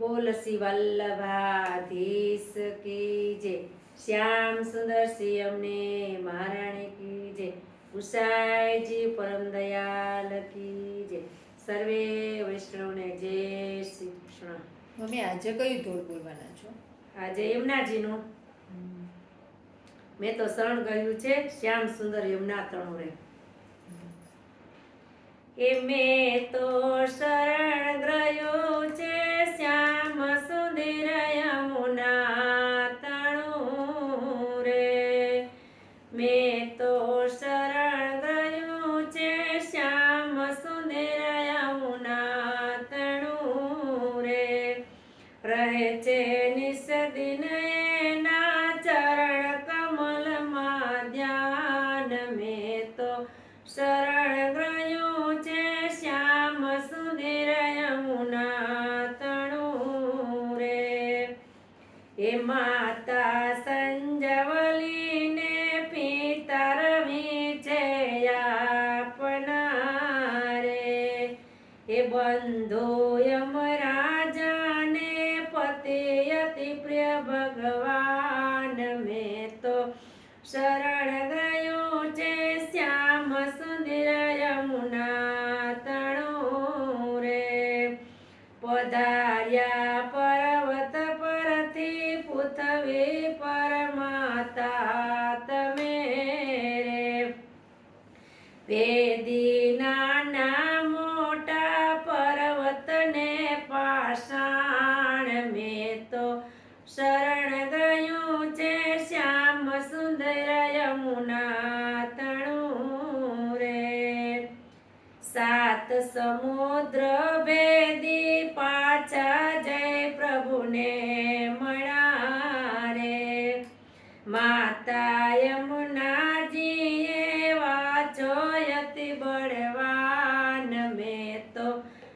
બોલ શ્રી વલ્લભાધીશ કી જય. શ્યામ સુંદર શ્રી અમને મહારાણી કી જય. ઉષાયજી પરમ દયાલ કી જય. સર્વે વૈષ્ણવને જય શ્રી કૃષ્ણ. મમ્મી આજે કયું ધોળ બોલવાના છો? આજે યમુનાજીનું. મેં તો શરણ ગયું છે શ્યામ સુંદર યમુના તણુરે એ મેં તો શરણ ગ્રહ્યું છે સંજવલીને પિતા રવિ છે આપના રે એ બંધુ યમરાજાને પતિ અતિ પ્રિય ભગવાન. મેં તો શરણ ગયો છે શ્યામ સુંદર યમુના તણો રે. પધાર્યા વેદી નાના મોટા પર્વતને પાષાણ મેં તો શરણ ગયું છે શ્યામ સુંદર યમુના તણું રે. સાત સમુદ્ર ભેદી પાછા જય પ્રભુને મળા રે. માતા યતિ બળવાન મેં તો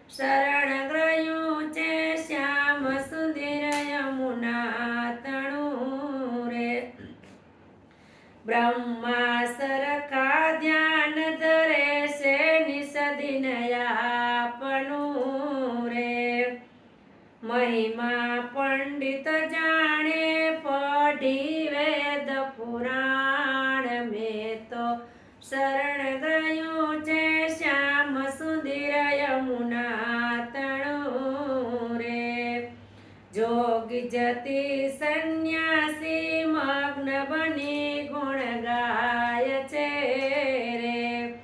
શરણ ગ્રહ્યું છે શ્યામ સુધીર યમુના તણું રે. બ્રહ્મા સરખા ધ્યાન ધરે છે નિષદિનયાપનું રે. મહિમા પંડિત જાણે પઢી વેદ પુરાણ મેં તો શરણ જોગી જતી સંન્યાસી મગ્ન બની ગુણ ગાય છે રે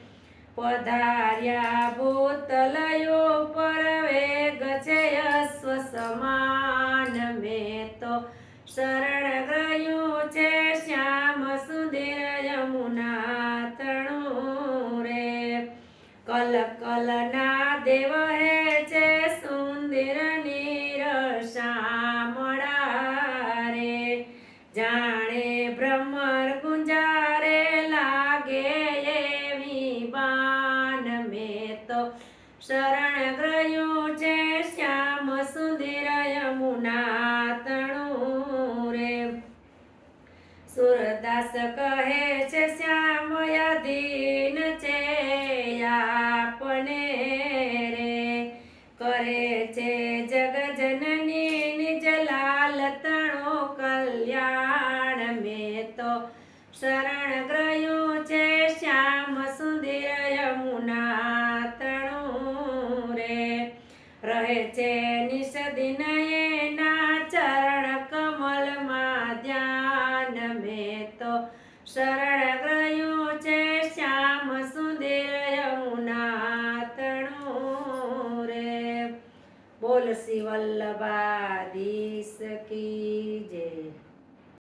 પધાર્યા ભૂતલયો પર વેગ છે અશ્વ સમાન. મેં તો શરણ ગયું છે શ્યામ સુધીર યમુના તણું રે. કલ કલના દેવ શરણ ગયું છે શ્યામ સુંદર યમુના તણું રે. સુરદાસ કહે છે, શ્યામ, યાદીન છે આપને રે. કરે છે જગજનની નિજ લાલ તણો કલ્યાણ મેં તો શરણ રહે છે નિષદિન એના ચરણ કમલમાં ધ્યાન મેં તો શરણ ગયું છે શ્યામ સુધીર યમુના તણું રે. બોલ શિવલ્લભા વલ્લભાધીશ કી